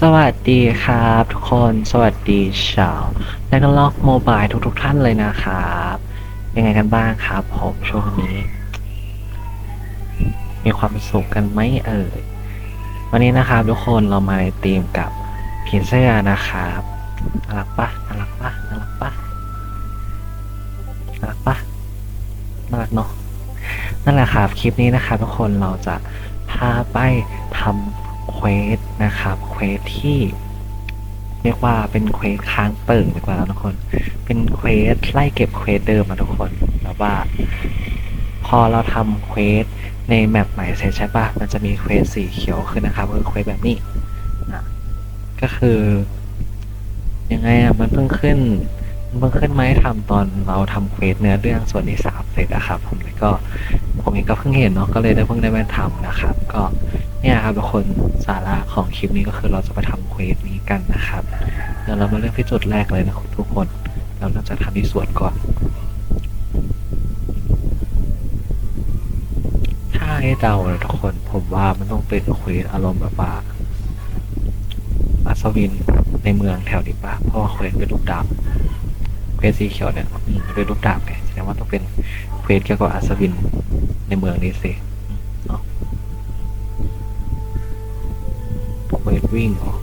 สวัสดีครับทุกคนสวัสดีชาวและก็ล็อกโมบายทุกๆท่านเลยนะครับ ยังไงกันบ้างครับผมช่วงนี้ มีความสุขกันไหมเอ่ยวันนี้นะครับทุกคนเรามาในธีมกับผีเสื้อนะครับน่ารักปะน่ารักปะน่ารักปะน่ารักปะน่ารักเนาะนั่นแหละครับคลิปนี้นะครับทุกคนเราจะพาไปทำ ควสนะครับเควสที่ เรียกว่าเป็นเควสค้างเติ่งดีกว่าทุกคน เป็นเควสไล่เก็บเควสเดิมมาทุกคนแบบว่า พอเราทำเควสในแมปใหม่เสร็จใช่ปะมันจะมีเควสสีเขียวขึ้นนะครับก็คือเควสแบบนี้อะก็คือยังไงอะมันเพิ่งขึ้นมันเพิ่งขึ้นมาให้ทำตอนเราทำเควสเนื้อเรื่องส่วนที่สามเสร็จอะครับ ผมเลยก็ผมเองก็เพิ่งเห็นเนาะก็เลยได้เพิ่งได้มาทำนะครับ ก็ เนี่ยครับทุกคนสาระของคลิปนี้ก็คือเราจะไปทำเควสนี้กันนะครับเดี๋ยวเรามาเริ่มที่จุดแรกเลยนะทุกคน เราน่าจะทำที่สวนก่อน ถ้าให้เดาเลยทุกคนผมว่ามันต้องเป็นเควสอารมณ์แบบว่าอัศวินในเมืองแถวนี้ปะเพราะว่าเควสเป็นลูกดาบเควสสีเขียวเนี่ยเป็นลูกดาบไงแสดงว่าต้องเป็นเควสเกี่ยวกับอัศวินในเมืองนี้สิ เควสวิ่งเหรอ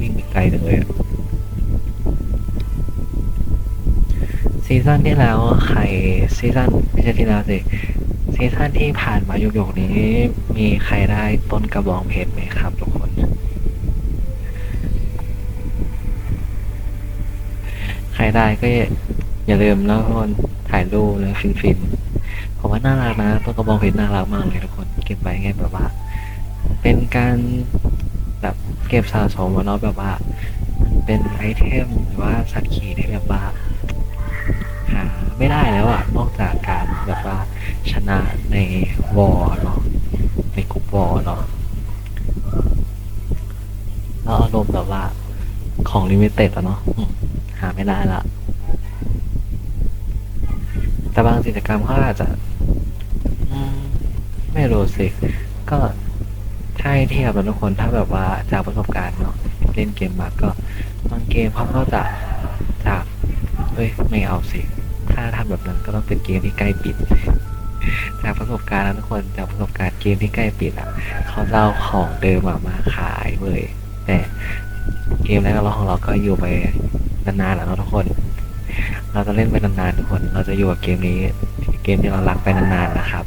วิ่งไปไกลจังเลยอะซีซั่นที่แล้วใครซีซั่นไม่ใช่ที่แล้วสิซีซั่นที่ผ่านมาโยกๆนี้ มีใครได้ต้นกระบองเพชรไหมครับทุกคน ใครได้ก็อย่าลืมแล้วทุกคนถ่ายรูปเลยฟินๆผมว่าน่ารักนะต้นกระบองเพชรน่ารักมากเลยทุกคน เก็บไว้ไงแบบว่า เป็นการ ก็บสะสมมาเนาะแบบว่า มันเป็นไอเทมหรือว่าสัตว์ขี่ที่แบบว่าหาไม่ได้แล้วอะนอกจากการแบบว่าชนะในวอร์เนาะในกลุ่มวอร์เนาะแล้วอารมณ์แบบว่าของลิมิเต็ดอะเนาะหาไม่ได้ละแต่บางกิจกรรมเขาอาจจะไม่รู้สิก็ ถ้าให้เทียบกันทุกคนถ้าแบบว่าจากประสบการณ์เนาะเล่นเกมมาก็บางเกมเขาก็จะจากเอ้ยไม่เอาสิ ถ้าทำแบบนั้นก็ต้องเป็นเกมที่ใกล้ปิด จากประสบการณ์นะทุกคนจากประสบการณ์เกมที่ใกล้ปิดอะเขาจะเอาของเดิมอะมาขายเว้ยแต่เกมแรกเราของเราก็อยู่ไปนานๆแล้วนะทุกคน เราจะเล่นไปนานๆทุกคน เราจะอยู่กับเกมนี้ เกมที่เรารักไปนานๆนะครับ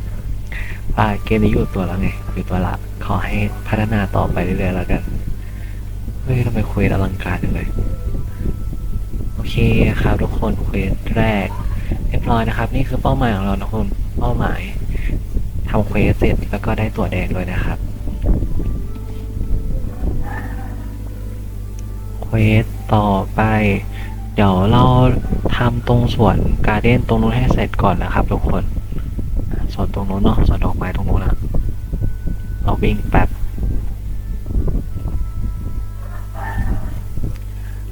อ่าเกมนี้อยู่ตัวแล้วไงอยู่ตัวละ ขอให้พัฒนาต่อไปเรื่อยๆแล้วกัน เฮ้ยทำไมคุยอลังการจังเลย โอเคครับทุกคนเควสแรกเรียบร้อยนะครับ นี่คือเป้าหมายของเราทุกคนเป้าหมายทำเควสเสร็จแล้วก็ได้ตัวแดงเลยนะครับเควสต่อไป เดี๋ยวเราทำตรงส่วนการเด้นตรงนู้นให้เสร็จก่อนนะครับทุกคนส่วนตรงนู้นเนาะส่วนดอกไม้ตรงนู้นนะ เราวิ่งแป๊บ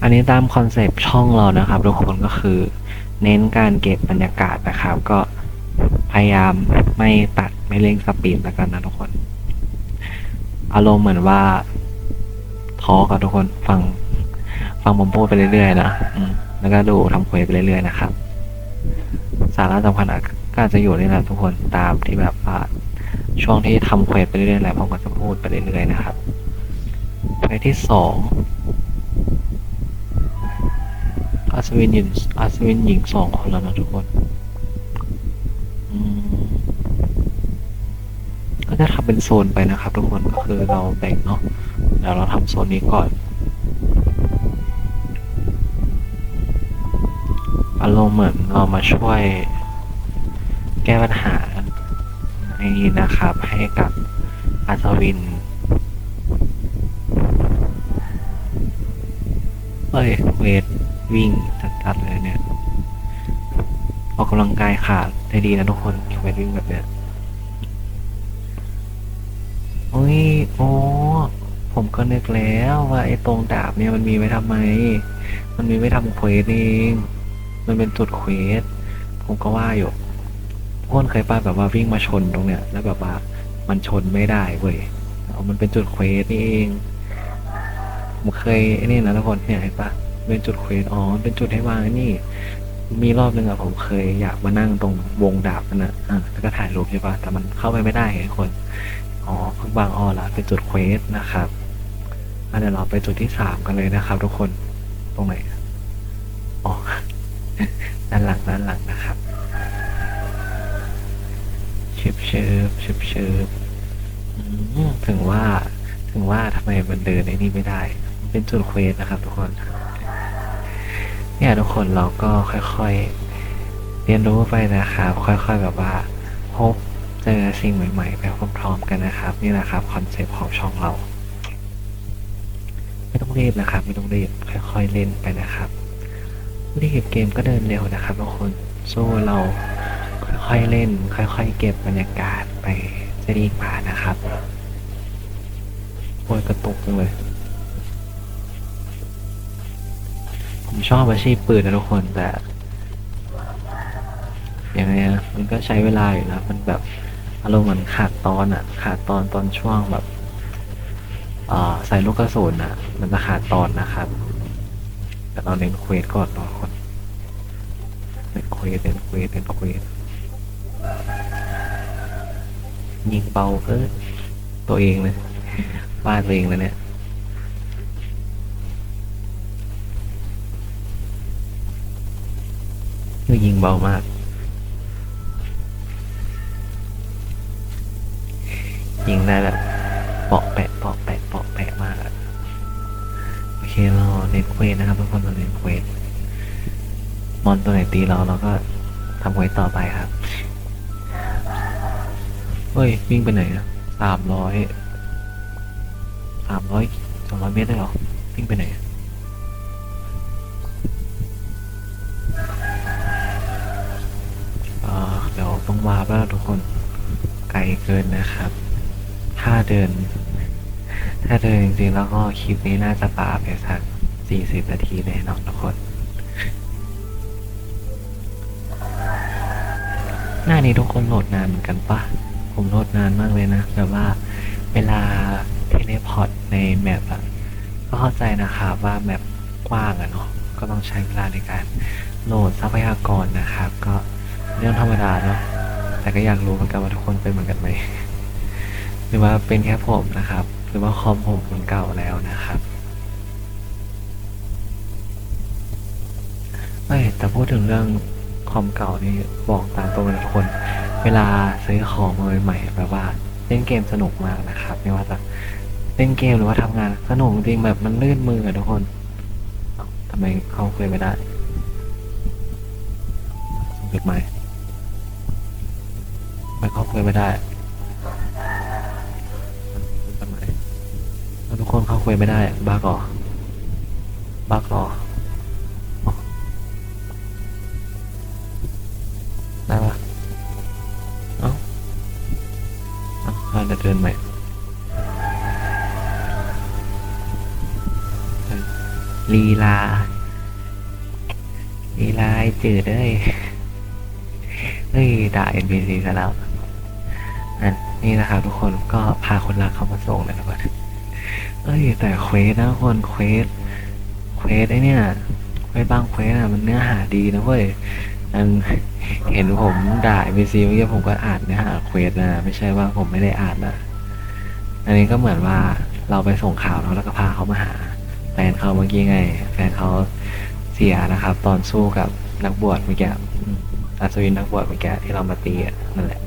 อันนี้ตามคอนเซปต์ช่องเรานะครับ ทุกคนก็คือ เน้นการเก็บบรรยากาศนะครับ ก็พยายามไม่ตัดไม่เร่งสปีดแล้วกันนะทุกคน อารมณ์เหมือนว่าท้อกับทุกคนฟังฟังผมพูดไปเรื่อยๆนะแล้วก็ดูทำเควสไปเรื่อยๆนะครับ สาระสำคัญก็อาจจะอยู่นี่แหละทุกคนตามที่แบบ ช่วงที่ทำเควสไปเรื่อยๆแหละผมก็จะพูดไปเรื่อยๆนะครับเควสที่สองอัศวินหญิงอัศวินหญิงสองคนแล้วนะทุกคนก็จะทำเป็นโซนไปนะครับ ทุกคนก็คือเราแบ่งเนาะเดี๋ยวเราทำโซนนี้ก่อนอารมณ์เหมือนเรามาช่วยแก้ปัญหา นี้นะครับ ให้กับอัศวิน เอ้ยเวทวิ่งจัดๆเลยเนี่ย ออกกำลังกายขาดได้ดีนะทุกคนเวทวิ่งแบบเนี้ยโอ้ยโอ้ผมก็นึกแล้วว่าไอ้ตรงดาบเนี่ยมันมีไว้ทำไม มันมีไว้ทำเควสเอง มันเป็นจุดเควส ผมก็ว่าอยู่ ทุกคนเคยป้าแบบว่าวิ่งมาชนตรงเนี้ยแล้วแบบว่ามันชนไม่ได้เว้ยเอามันเป็นจุดเควสนี่เองผมเคยไอ้นี่นะทุกคนเนี่ยเห็นปะเป็นจุดเควสอ๋อเป็นจุดให้วางนี่ มีรอบหนึ่งอะผมเคยอยากมานั่งตรงวงดาบนั่นนะอะแล้วก็ถ่ายรูปใช่ปะแต่มันเข้าไปไม่ได้ไงทุกคนอ๋อเพิ่งบางอ้อละเป็นจุดเควสนะครับอะเดี๋ยวเราไปจุดที่สามกันเลยนะครับ ทุกคนตรงไหนอะอ๋อด้านหลังด้านหลังนะครับ ชิบเชิบเชิบเชิบถึงว่า ถึงว่าทำไมมันเดินในนี้ไม่ได้ เป็นจุดเควสนะครับ ทุกคน เนี่ยทุกคนเราก็ค่อยๆ เรียนรู้ไปนะครับ ค่อยๆแบบว่า พบเจอสิ่งใหม่ ๆ ไปพร้อมๆกันนะครับ นี่แหละครับคอนเซปต์ของช่องเรา ไม่ต้องรีบนะครับ ไม่ต้องรีบค่อย ๆ เล่นไปนะครับรีบเกมก็เดินเร็วนะครับทุกคนสู้เรา อยๆเล่น ค่อยๆเก็บบรรยากาศไปจะดีกว่านะครับโอ้ยกระตุกจังเลย ผมชอบอาชีพปืนนะทุกคนแต่ยังไงอะมันก็ใช้เวลาอยู่นะมันแบบอารมณ์เหมือนขาดตอนอะขาดตอนตอนช่วงแบบอ่ใส่ลูกกระสุนอะมันจะขาดตอนนะครับ แต่เราเน้นเควสก่อนเนาะคนเน้นเควสเน้นเควสเน้นเควส ยิงเบาเออตัวเองเลยบ้าตัวเองเลยเนี่ยคือยิงเบามาก ยิงได้แบบเปาะแปะเปาะแปะเปาะแปะมากอะโอเคเราเน้นเควสนะครับทุกคนเราเน้นเควสมอนตัวไหนตีเราเราก็ทำเควสต่อไปครับ เฮ้ย วิ่งไปไหนอะสามร้อยสามร้อยสองร้อยเมตรได้หรอ วิ่งไปไหนอะอ่าเดี๋ยวต้องวาร์ปแล้วทุกคน ไกลเกินนะครับ ถ้าเดิน ถ้าเดินจริงๆแล้วก็คลิปนี้น่าจะปาไปสักสี่สิบนาทีแน่นอนทุกคนหน้านี้ทุกคนโหลดนานเหมือนกันปะ ผมโหลดนานมากเลยนะแบบว่าเวลาเทเลพอร์ตในแมปอะก็เข้าใจนะครับว่าแมปกว้างอะเนาะก็ต้องใช้เวลาในการโหลดทรัพยากรนะครับ ก็เรื่องธรรมดาเนาะแต่ก็อยากรู้เหมือนกันว่าทุกคนเป็นเหมือนกันไหมหรือว่าเป็นแค่ผมนะครับ หรือว่าคอมผมมันเก่าแล้วนะครับเอ้ยแต่พูดถึงเรื่อง อมเก่านี่บอกตามตรงเลยนะทุกคน เวลาซื้อของมาใหม่ๆแบบว่าเล่นเกมสนุกมากนะครับ ไม่ว่าจะเล่นเกมหรือว่าทำงานสนุกจริงแบบมันลื่นมืออะทุกคนเอ้าทำไมเข้าเคยไม่ได้ปิดไหมค์ทำไม่เข้าเคยไม่ได้ทำไมทุกคนเข้าคุยไม่ได้บ้าก่อบ้าก่อ เราจะเดินใหม่ลีลาลีลาจืดเอ้ยเฮ้ยด่า NPC ซะแล้วอะนี่นะครับทุกคนก็พาคนรักเข้ามาส่งเลยทุกคนเอ้ยแต่เควสนะทุกคนเควสเควสไอเนี่ยเควสบางเควสอะมันเนื้อหาดีนะเว้ยอันเห็นผมด่า NPC เมื่อกี้ผมก็อ่านเนื้อหาเควสนะ ไม่ใช่ว่าผมไม่ได้อ่านนะ อันนี้ก็เหมือนว่าเราไปส่งข่าวเนาแล้วก็พาเขามาหา แฟนเขาเมื่อกี้ไง แฟนเขาเสียนะครับ ตอนสู้กับนักบวชเมื่อกี้อัศวินนักบวชเมื่อกี้ที่เรามาตีนั่นแหละ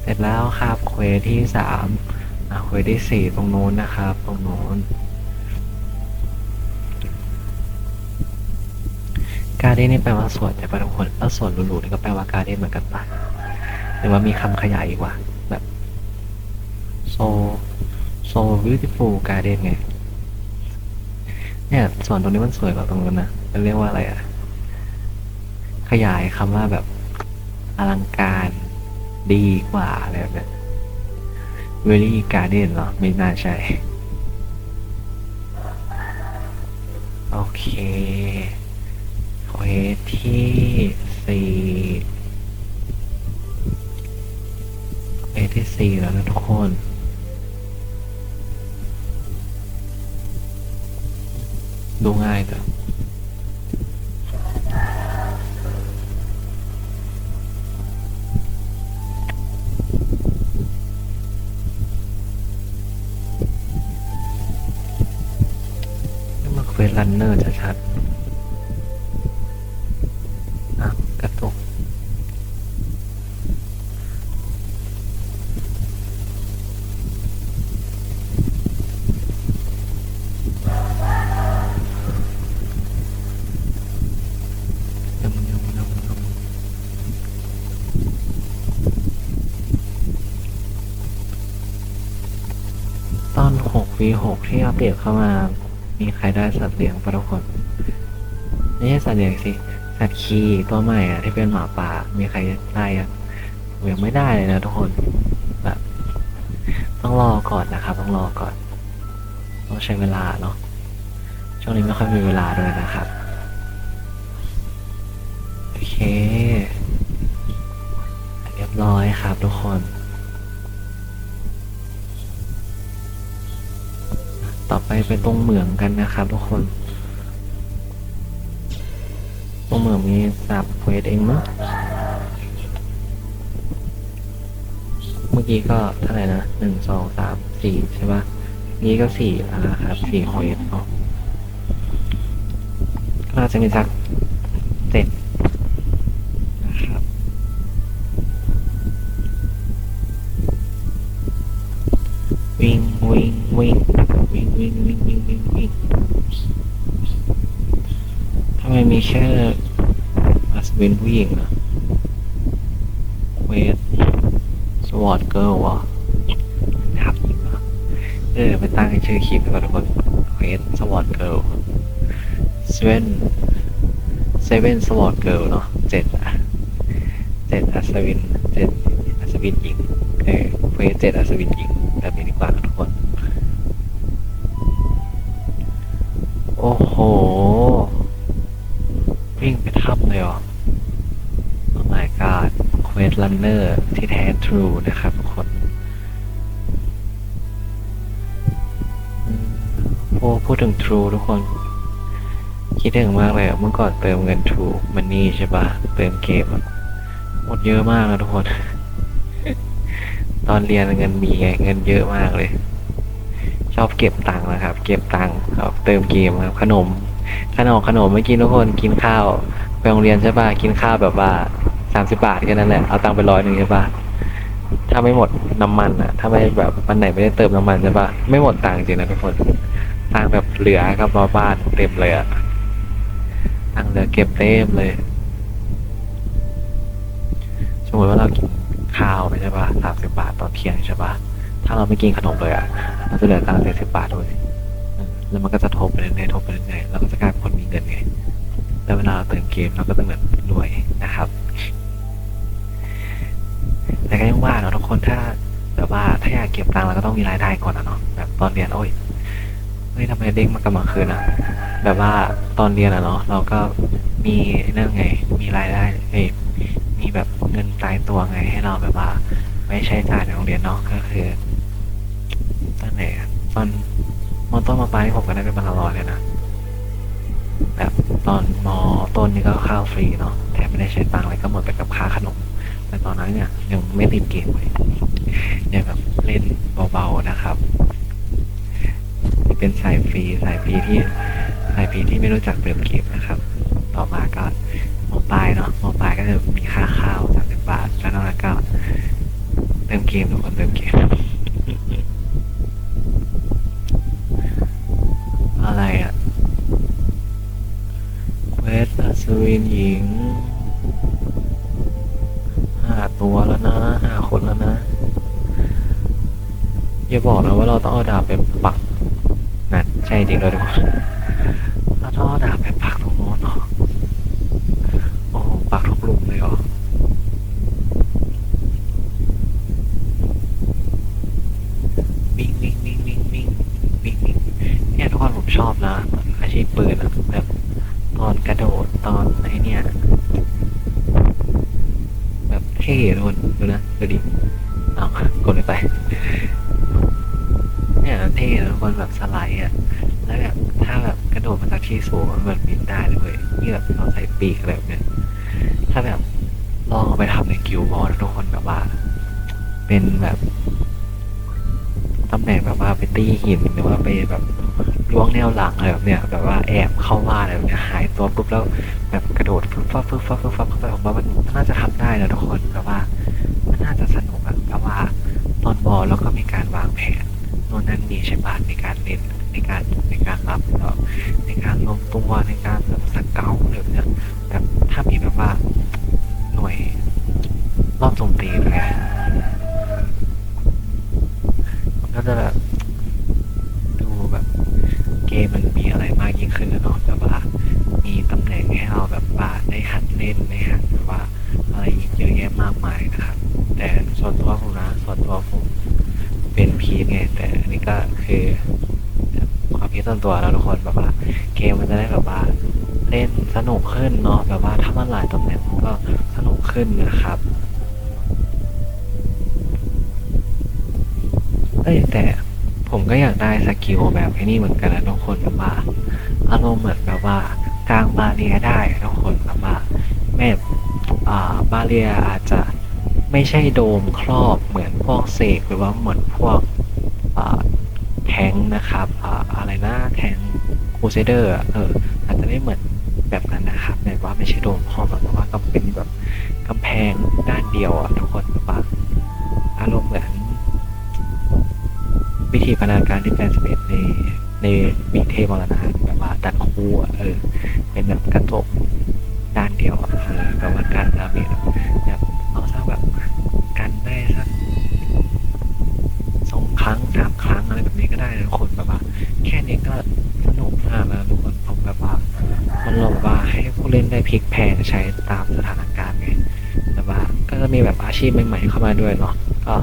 เสร็จแล้วครับเควที่สามเควที่สี่ตรงโน้นนะครับ ตรงโน้นการเด้นนี่แปลว่าสวนแต่ปะทุกคนแล้วสวนหรูๆนี่ก็แปลว่าการเด้นเหมือนกันปะหรือว่ามีคำขยายอีกว่า so so beautiful garden ไงเนี่ยส่วนตรงนี้มันสวยกว่าตรงนั้นนะมันเรียกว่าอะไรอะขยายคำว่าแบบอลังการดีกว่าอะไรแบบเนี้ย very garden เหรอ ไม่น่าใช่ โอเคเควสที่สี่เควสที่สี่แล้วนะทุกคน ดูง่ายแต่มันเวสรันเนอร์ชัด วีหกที่อัปเดตเข้ามา มีใครได้สัตว์เลี้ยงปะทุกคนไม่ใช่สัตว์เลี้ยงสิสัตว์คีตัวใหม่อะที่เป็นหมาป่า มีใครได้อะผมยังไม่ได้เลยนะทุกคนแบบต้องรอก่อนนะครับ ต้องรอก่อน ต้องใช้เวลาเนาะช่วงนี้ไม่ค่อยมีเวลาด้วยนะครับโอเคเรียบร้อยครับทุกคน ไปไปตรงเหมืองกันนะครับทุกคน ตรงเหมืองมีสับเควสเองมั้งเมื่อกี้ก็เท่าไหร่นะหนึ่งสองสามสี่ใช่ปะนี้ก็สี่แล้วครับสี่เควสเนาะก็น่าจะมีสักเจ็ดนะครับวิ่งวิ่งวิ่ง วิ่งวิ่งวิ่งวิ่งวิ่งวิ่งทำไมมีแค่อัศวินผู้หญิงอะเวทสวอตเกิร์ลวะครับเออไปตั้งให้ชื่อคลิปกว่าทุกคนเวทสวอตเกิร์ลเซเว่นเซเว่นสวอตเกิร์ลเนาะเจ็ดอะเจ็ดอัศวินเจ็ดอัศวินหญิงเออเควสเจ็ดอัศวินหญิง ลันเนอร์ที่แท้ทรูนะครับทุกคนโอ้พูดถึง True ทุกคน คิดถึงมากเลยเมื่อก่อนเติมเงิน True Money ใช่ปะเติมเกมหมดเยอะมากนะทุกคน ตอนเรียนเงินมีไงเงินเยอะมากเลย ชอบเก็บตังค์นะครับ เก็บตังค์ครับเติมเกมครับขนมขนมขนมไม่กินทุกคนกินข้าวไปโรงเรียนใช่ปะกินข้าวแบบว่าามสิบาทแค่นั้นแหละเอาตังค์ไปร้อยหนึ่งใช่ป่ะถ้าไม่หมดน้ำมันอะ ถ้าไม่แบบวันไหนไม่ได้เติมน้ำมันใช่ป่ะไม่หมดตังค์จริงนะทุกคนตังค์แบบเหลือครับมาบ้านเต็มเลยอะตังค์เหลือเก็บเต็มเลยสมมติว่าเรากินข้าวไปใช่ปะสามสิบบาทตอนเที่ยงใช่ปะถ้าเราไม่กินขนมเลยอะมันจะเหลือตังค์สี่สิบบาทด้วยแล้วมันก็จะทบไปเรื่อยๆทบไปเรื่อยๆแล้วก็จะกลายเป็นคนมีเงินไงแล้วเวลาเราเติมเกมเราก็จะเหมือนรวยนะครับ แต่ก็ยังว่าเนาะทุกคนถ้าแบบว่าถ้าอยากเก็บตังค์เราก็ต้องมีรายได้ก่อนนะเนาะแบบตอนเรียนโอ้ยเฮ้ยทำไมเด้งมากลังคืนอะแบบว่าตอนเรียนอะเนาะเราก็มีนั่นไง มีรายได้เอ้ยมีแบบเงินตายตัวไงให้เราแบบว่าไม่ใช้จ่ายในโรงเรียนเนาะก็คือตอนไหนตอนมอต้นมอปลายผมก็ได้เป็นบรรลอยเลยนะแบบตอนมอต้นนี่ก็ข้าวฟรีเนาะแถมไม่ได้ใช้ตังค์อะไรก็หมดไปกับค่าขนม แต่ตอนนั้นเนี่ยยังไม่ติดเกมเลยยังแบบเล่นเบาๆนะครับเป็นสายฟรีสายฟรีที่สายฟรีที่ไม่รู้จักเติมเกมนะครับ ต่อมาก็มอปลายเนาะมอปลายก็จะมีค่าข้าวสามสิบบาทแล้วนอกนั้นก็เติมเกมทุกคนเติมเกมอะไรอะเวสอัศวินหญิงาตัวแล้วนะหาคนแล้วนะอย่าบอกนะว่าเราต้องเอาดาบไปปักนั่นใช่จริงเลยทุกคนเราต้องเอาดาบไปปักตรงโน้นเนาะโอ้ปักทุกหลุมเลยเหรอวิ่งวิ่งวิ่งวิ่งวิ่งวิ่งวิ่งเนี่ยทุกคนผมชอบนะอาชีพปืนอะแบบตอนกระโดดตอนไอเนี่ย ท่ทุกคนดูนะดูดิเอากดเลยไปเนี่ยเท่นะทุกคนแบบสไลด์อะแล้วแบบถ้าแบบกระโดดมาจากที่สูงมันเหมือนบินได้เลยเว้ยนี่แบบเราใส่ปีกอะไรแบบเนี้ยถ้าแบบลองไปทำในกิลด์บอลทุกคนแบบว่า เป็นแบบตำแหน่งแบบว่าไปตีหินหรือว่าไปแบบ ล้วงแนวหลังอะไรแบบเนี้ยแบบว่าแอบเข้าบ้านอะไรแบบเนี้ยหายตัวปุ๊บแล้วแบบกระโดดฟึบฟับฟึบฟับฟึบฟับเข้าไปผมว่ามันน่าจะทำได้นะทุกคนแบบว่ามันน่าจะสนุกอะแบบว่าตอนบอลแล้วก็มีการวางแผนโน่นนั่นนี่ใช่ปะในการเล่นในการในการรับเนาะในการลงตัวในการแบบสเกลอะไรแบบเนี้ยแบบถ้ามีแบบว่าหน่วยรอบโจมตีอะไรมันก็จะแบบ มมันมีอะไรมากยิ่งขึ้นแล้วเนาะแบบว่า มีตำแหน่งให้เราแบบว่าได้หัดเล่นได้หัดแบบว่า อะไรอีกเยอะแยะมากมายนะครับ แต่ส่วนตัวผมนะส่วนตัวผมเป็นพีทไงแต่อันนี้ก็คือความคิดส่วนตัวแล้วทุกคนแบบว่า เกมมันจะได้แบบว่าเล่นสนุกขึ้นเนาะแบบว่าถ้ามันหลายตำแหน่งมันก็สนุกขึ้นนะครับเอ้แต่ ผมก็อยากได้สกิลแบบไอ้นี่เหมือนกันนะทุกคนแบบว่าอารมณ์เหมือนแบบว่ากลางบาเรียได้ทุกคนแบบว่าแม่อ่าบาเรียอาจจะไม่ใช่โดมครอบเหมือนพวกเสกหรือว่าเหมือนพวกแทงนะครับออะไรนะแทงคูเซเดอร์เอออาจจะไม่เหมือนแบบนั้นนะครับแบบว่าไม่ใช่โดมครอบแบบว่าก็เป็นแบบกำแพงด้านเดียวอะทุกคนแบบว่าอารมณ์เหมือน วิธีพัฒนาการที่แปดสิบเอ็ดในในบีเทมรณะแบบว่าดันคู่เออเป็นแบบกระจกด้านเดียวอะเออแบบว่าการดาเมจอะแบบเอาสักแบบกันได้สักสองครั้งสามครั้งอะไรแบบนี้ก็ได้นะทุกคนแบบว่าแค่นี้ก็สนุกมากแล้วทุกคนผมแบบว่ามันลงว่าให้ผู้เล่นได้พลิกแพงใช้ตามสถานการณ์ไงแต่ว่าก็จะมีแบบอาชีพใหม่ๆเข้ามาด้วยเนาะก็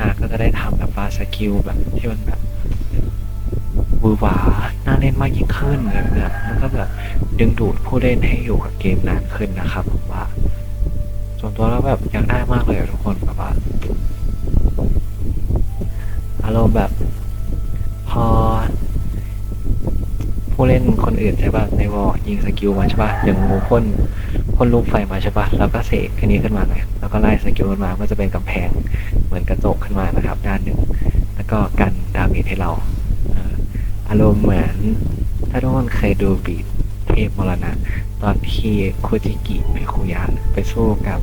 นาก็จะได้ทำแบบว่าสกิลแบบที่มันแบบวือหวาน่าเล่นมากยิ่งขึ้นแบบนี้มันก็แบบดึงดูดผู้เล่นให้อยู่กับเกมนานขึ้นนะครับผมว่า ส่วนตัวแล้วแบบอยากได้มากเลยอะทุกคนแบบว่าอารมณ์แบบพอ ผู้เล่นคนอื่นใช่ป่ะในวอลยิงสกิลมาใช่ป่ะอย่างงูพ่นพ่นลูกไฟมาใช่ป่ะแล้วก็เสกอันนี้ขึ้นมาเลยแล้วก็ไล่สกิลขึ้นมาก็จะเป็นกำแพง มือนกระจกขึ้นมานะครับ ด้านหนึ่ง แล้วก็กันดาเมจให้เราอารมณ์เหมือน ถ้าทุกคนเคยดูบีดเทพมรณะ ตอนที่คุจิกิเมคุยะไปสู้กับ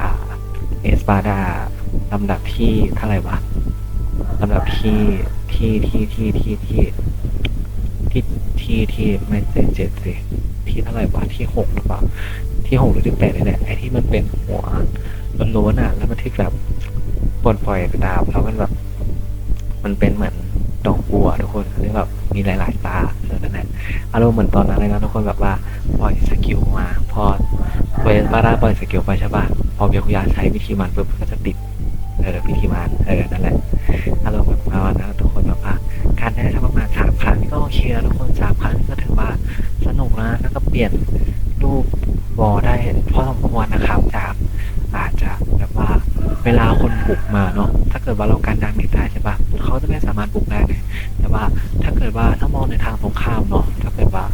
อเอสปาดาลำดับที่เท่าไหร่วะลำดับที่ที่ที่ที่ที่ที่ที่ที่ที่ไม่เจ็ดเจ็ดสิที่เท่าไหร่วะที่หกหรือเปล่าที่หกหรือที่แปดนี่แหละไอ้ที่มันเป็นหัวล้วนๆอะ แล้วมันที่แบบ ปลดปล่อยดาบแล้วมันแบบ มันเป็นเหมือนดอกบัวทุกคนที่แบบมีหลาย ๆ ตาเออนั่นแหละอารมณ์เหมือนตอนนั้นเลยนะทุกคนแบบว่าปล่อยสกิลมา พอเวสบาร่าปล่อยสกิลไปใช่ป่ะพอเบียคุยาใช้วิธีมันปุ๊บก็จะติดเออวิธีมันเออนั่นแหละอารมณ์แบบประมาณนั้นทุกคนแบบว่าการได้ทำประมาณสามครั้งนี่ก็โอเคแล้วทุกคนสามครั้งนี่ก็ถือว่าสนุกนะแล้วก็เปลี่ยนรูปวอได้พอสมควรนะครับ จากอาจจะแบบว่าเว ลาคนบุกมาเนาะถ้าเกิดว่าเราการดาเมจได้ใช่ปะเขาจะไม่สามารถบุกได้ไงแต่ว่าถ้าเกิดว่าถ้ามองในทางตรงข้ามเนาะถ้าเกิดว่า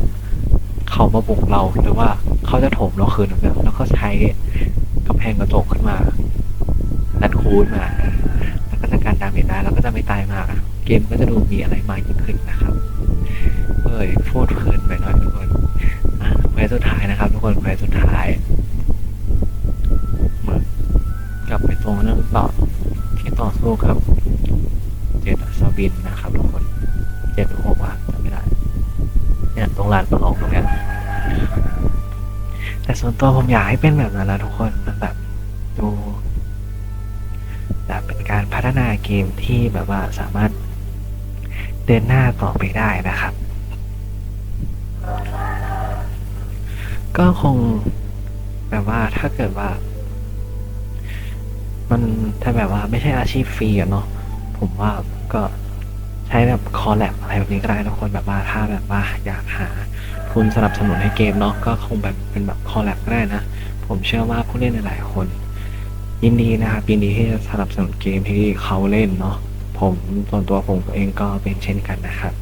เขามาบุกเราหรือว่าเขาจะโถมเราคืนแบบแล้วก็ใช้กำแพงกระจกขึ้นมาดันคูณมาแล้วก็จะการดาเมจได้แล้วก็จะไม่ตายมากเกมก็จะดูมีอะไรมากยิ่งขึ้นนะครับเอ้ยพูดเพลินไปหน่อยทุกคนอะเควสสุดท้ายนะครับ ทุกคนเควสุดท้าย รงเร่งต่อที่ต่อสู้กับเจ็ดอัศวินนะครับทุกคนเจ็ดหรือหกอะจำไม่ได้เนี่ยตรงลานประลองตรงเนี้ยแต่ส่วนตัวผมอยากให้เป็นแบบนั้นนะทุกคนมันแบบดูแบบเป็นการพัฒนาเกมที่แบบว่าสามารถเดินหน้าต่อไปได้นะครับ ก็คงแบบว่าถ้าเกิดว่า มันถ้าแบบว่าไม่ใช่อาชีพฟรีอะเนาะผมว่าก็ใช้แบบคอแลบอะไรแบบนี้ก็ได้ทุกคนแบบว่าถ้าแบบว่าอยากหาทุนสนับสนุนให้เกมเนาะก็คงแบบเป็นแบบคอแลบก็ได้นะ ผมเชื่อว่าผู้เล่นหลายคน ยินดีนะครับยินดีที่จะสนับสนุนเกมที่เขาเล่นเนาะผมส่วนตัวผมเองก็เป็นเช่นกันนะครับ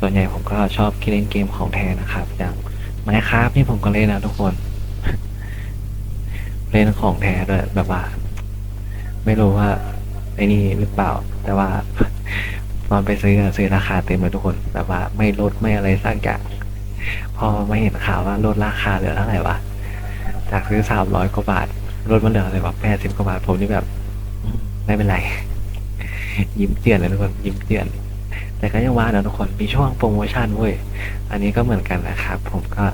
ส่วนใหญ่ผมก็ชอบเล่นเกมของแท้นะครับ อย่างไมค r a f t นี่ผมก็เล่นนะทุกคน เล่นของแท้ด้วยแบบว่า ไม่รู้ว่าไอ้นี่หรือเปล่า แต่ว่าตอนไปซื้อซื้อราคาเต็มเลยทุกคนแบบว่าไม่ลดไม่อะไรสักอย่างพอไมาเห็นข่าวว่าลดราคาเหลือเท่าไหร่วะจากซื้อสามร้อยกว่าบาทลดมาเหลืออะไรวะแปดสิบกว่าบาทผมนี่แบบไม่เป็นไร ยิ้มเจือนเลยทุกคนยิ้มเจือน แต่ก็ยังว่านะทุกคนมีช่วงโปรโมชั่นเว้ยอันนี้ก็เหมือนกันนะครับ ผมก็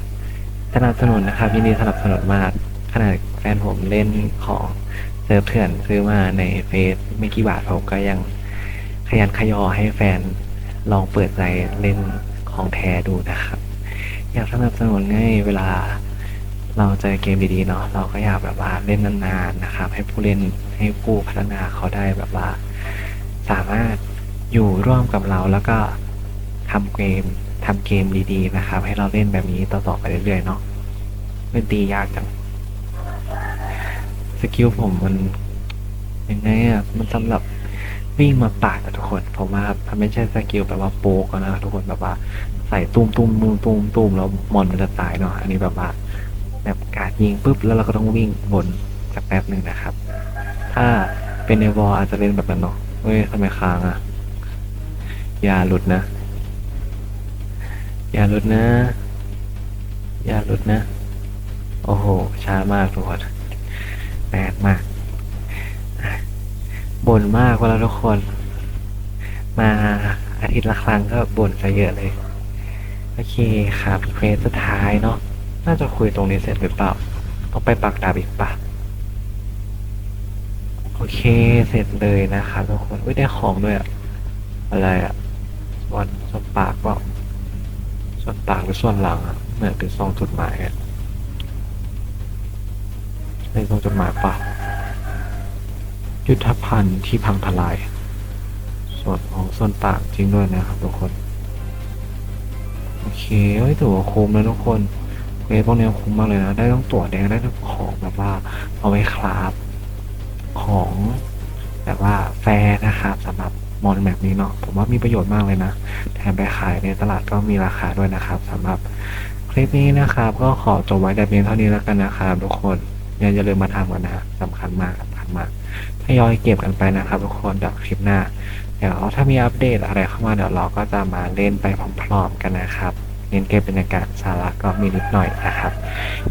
สนับสนุนนะครับยินดีสนับสนุนมากขนาดแฟนผมเล่นของ เซิร์ฟเถื่อนซื้อมาในเฟซไม่กี่บาทผมก็ยังขยันขยอให้แฟนลองเปิดใจเล่นของแท้ดูนะครับ อยากสนับสนุนให้เวลาเราเจอเกมดีๆเนาะเราก็อยากแบบว่าเล่นนานๆนะครับ ให้ผู้เล่นให้ผู้พัฒนาเขาได้แบบว่า สามารถอยู่ร่วมกับเราแล้วก็ทำเกมทำเกมดีๆนะครับ ให้เราเล่นแบบนี้ต่อๆไปเรื่อยๆเนาะเล่นตียากจัง กิลผมมันยังไงอะมันสำหรับวิ่งมาปาดทุกคน ผมว่ามันไม่ใช่สกิลแบบว่าโป๊กนะทุกคนแบบว่าใส่ตุ้มตุ้มตุ้มตุ้มตุ้มแล้วมอนมันจะตายเนาะอันนี้แบบว่าแบบการยิงปุ๊บแล้วเราก็ต้องวิ่งบนสักแป๊บหนึ่งนะครับ ถ้าเป็นในวอลอาจจะเล่นแบบนั้นเนาะเฮ้ยทำไมค้างอะอย่าหลุดนะ อย่าหลุดนะ อย่าหลุดนะ โอ้โหช้ามากทุกคน แปลกมากบ่นมากเวลาทุกคน มาอาทิตย์ละครั้งก็บ่นซะเยอะเลย โอเคครับเควสสุดท้ายเนาะน่าจะคุยตรงนี้เสร็จหรือเปล่า ต้องไปปักดาบอีกปะโอเคเสร็จเลยนะครับทุกคนอุ้ยได้ของด้วยอะอะไรอะส่วนส่วนปากเปล่าส่วนปากหรือส่วนหลังอะเหมือนเป็นซองจดหมายอะ ในซองจดหมายปะยุทธภัณฑ์ที่พังทลาย ส่วนของส่วนปากจริงด้วยนะครับทุกคน โอเคเฮ้ยถือว่าคุ้มแล้วทุกคนเควสพวกนี้คุ้มมากเลยนะ ได้ต้องตั๋วแดงได้ทั้งของแบบว่าเอาไว้คราฟของแบบว่าแฟร์นะครับสำหรับมอนแบบนี้เนาะผมว่ามีประโยชน์มากเลยนะ แถมไปขายในตลาดก็มีราคาด้วยนะครับสำหรับคลิปนี้นะครับ ก็ขอจบไว้แต่เพียงเท่านี้แล้วกันนะครับทุกคน อย่าอย่าลืมมาทำกันนะสำคัญมากสำคัญมากทยอยเก็บกันไปนะครับทุกคนเดี๋ยวคลิปหน้า เดี๋ยวถ้ามีอัปเดตอะไรเข้ามาเดี๋ยวเราก็จะมาเล่นไปพร้อมๆกันนะครับเน้นเก็บบรรยากาศสาระก็มีนิดหน่อยนะครับ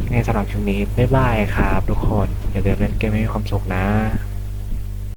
ในสำหรับคลิปนี้บ๊ายบายครับ ทุกคนอย่าลืมเล่นเกมให้มีความสุขนะ